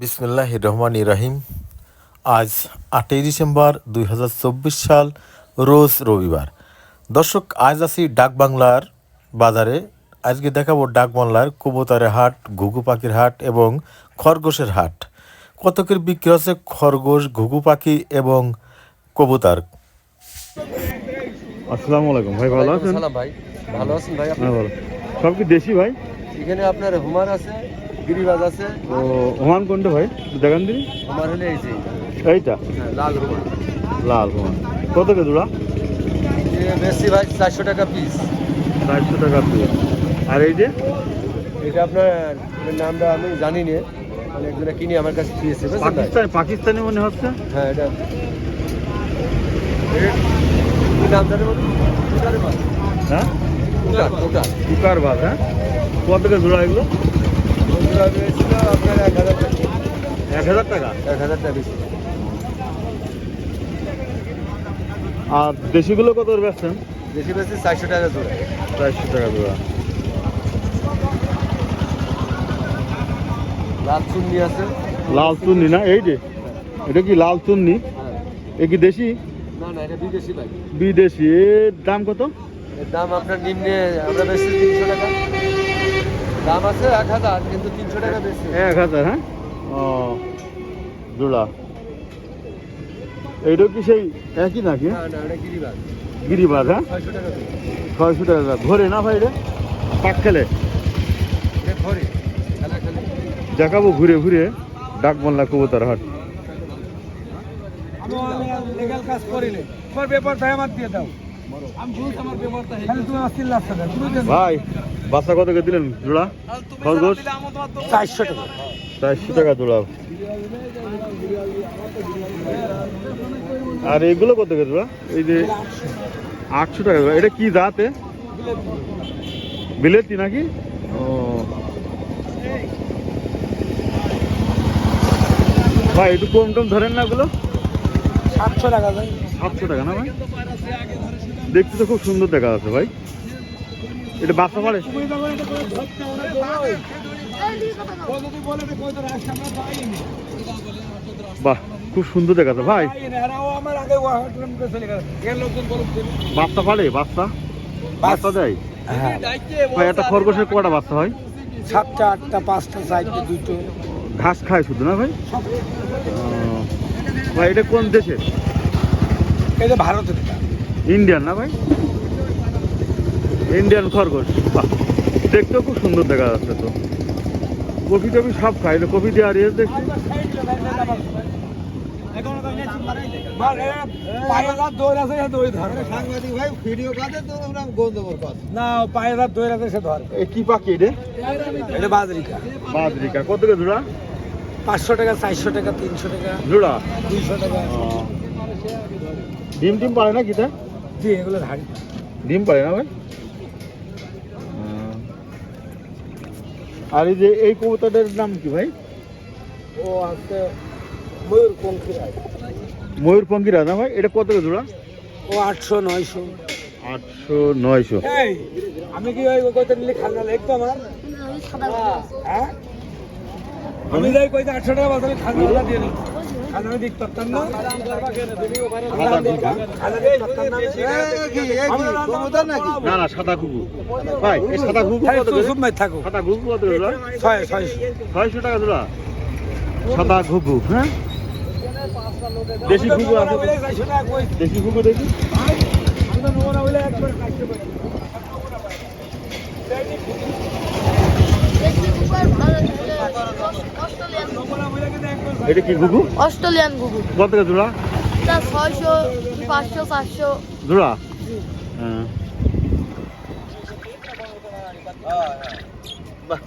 বিসমিল্লাহ রহমান ইরাহিম আজ আটই ডিসেম্বর দুই হাজার চব্বিশ সাল রোজ রবিবার। দর্শক আজ আছি ডাক বাংলার বাজারে। আজকে দেখাবো ডাক বাংলার কবুতরের হাট ঘুঘু পাখির হাট এবং খরগোশের হাট। কতকের বিক্রি হচ্ছে খরগোশ ঘুঘু পাখি এবং কবুতার? আসসালামু আলাইকুম ভাই ভালো আছেন? ভাই। ভালো আছেন ভাই আপনি? হ্যাঁ ভালো। সব কি দেশি ভাই? এখানে আপনার হুমার আছে গিরিবাজ আছে। ও ওমান কোনটা ভাই? দেখান দিন হুমার হলে এই যে। এইটা? হ্যাঁ, লাল হুমার লাল ওমান। কত কে জোড়া? বেশি ভাই চারশো টাকা পিস চারশো টাকা পিস আর এই যে? এটা আপনার নামটা আমি জানি না একজনে কিনে আমার কাছে দিয়েছে? পাকিস্তান পাকিস্তানি মনে হচ্ছে? হ্যাঁ এটা। নাম? হ্যাঁ? উটার। কুকার। বাস হ্যাঁ? কত কে জোড়া এগুলো? বন্ধুরা আপনার এক হাজার টাকা। এক হাজার টাকা এক হাজার টাকা বেশি আর দেশিগুলো কত করে বেচছেন? বেশি বেশি চারশো টাকা জোড়া চারশো টাকা জোড়া লাল চুন্নি আছে। লাল চুন্নি না? এই যে। এটা কি লাল চুন্নি? হ্যাঁ। এ কি দেশি? না না এটা বিদেশি ভাই। বিদেশি। এর দাম কত? এর দাম আপনার নিম্নে আমরা বেশি তিনশো টাকা। দাম আছে এক হাজার কিন্তু তিনশো টাকা বেশি। এক হাজার হ্যাঁ? ও জোড়া এইটাও কি সেই একই নাকি? না না এটা গিরিবাজ। হ্যাঁ? ছয়শো টাকা ধরে না ভাই রে? পাক খেলে? দেখাবো ঘুরে ঘুরে ডাক বাংলা কবুতর হাট। লিগাল কাজ করিলে তোমার পেপারটা আমার দিয়ে দাও। ভাই বাচ্চা কত করে দিলেন জোড়া? খরগোশ? চারশো টাকা। চারশো টাকা জোড়া। আর এগুলো কত করে জোড়া? এই যে আটশো টাকা জোড়া। এটা কি জাতে বিলেতি নাকি? ও। ভাই একটু কম টম ধরেন না ওগুলো সাতশো টাকা ভাই। সাতশো টাকা না ভাই? দেখতে তো খুব সুন্দর দেখা যাচ্ছে ভাই এটা বাচ্চা পারে। বাহ খুব সুন্দর দেখা যাচ্ছে ভাই। বাচ্চা পারে বাচ্চা বাচ্চা দেয় হ্যাঁ। ভাই একটা খরগোশের কটা বাচ্চা হয় সাতটা আটটা পাঁচটা চারটে দুটো ঘাস খায় শুধু না ভাই ভাই এটা কোন দেশে এটা ভারতের এটা। ইন্ডিয়ান না ভাই? ইন্ডিয়ান খরগোশ। বাহ দেখতেও খুব সুন্দর দেখা যাচ্ছে তো। কফি টফি সব এটা কফি দিয়ে আর ইয়ে দেখছি কত করে জোড়া? পাঁচশো টাকা চারশো টাকা তিনশো টাকা জোড়া? দুইশো টাকা। ডিম টিম পারে না কিটা জি এগুলো ধারি ডিম পারে না ভাই? আর এই যে এই কবুতরটার নাম কি ভাই? ও আছে ময়ূর পঙ্খিরাজ ময়ূর পঙ্কিরা না ভাই? এটা কত করে জোড়া? ও আটশো নয়শো। আটশো নয়শো। এই আমি কি ওই কইতে নিলে খাজনা লাগতো আমার? হ্যাঁ? আমি যাই কইতে আটশো টাকা বাজারে খাজনা দিয়ে পারতাম না সাদা ঘুঘু? না সাদা ভাই এই সাদা ঘুঘু থাকো সাদা ঘুঘু কত ছয়শো টাকা জোড়া সাদা ঘুঘু হ্যাঁ দেশি ঘুঘু আছে। দেশি ঘুঘু দেখি আমি তো নেব না বলে একবার কাটতে পারি। নেব না বলে কিন্তু একবার এটা কি ঘুঘু? অস্ট্রেলিয়ান গুগু কত করে জোড়া? তা ছয়শো পাঁচশো চারশো জোড়া? হ্যাঁ। বাহ।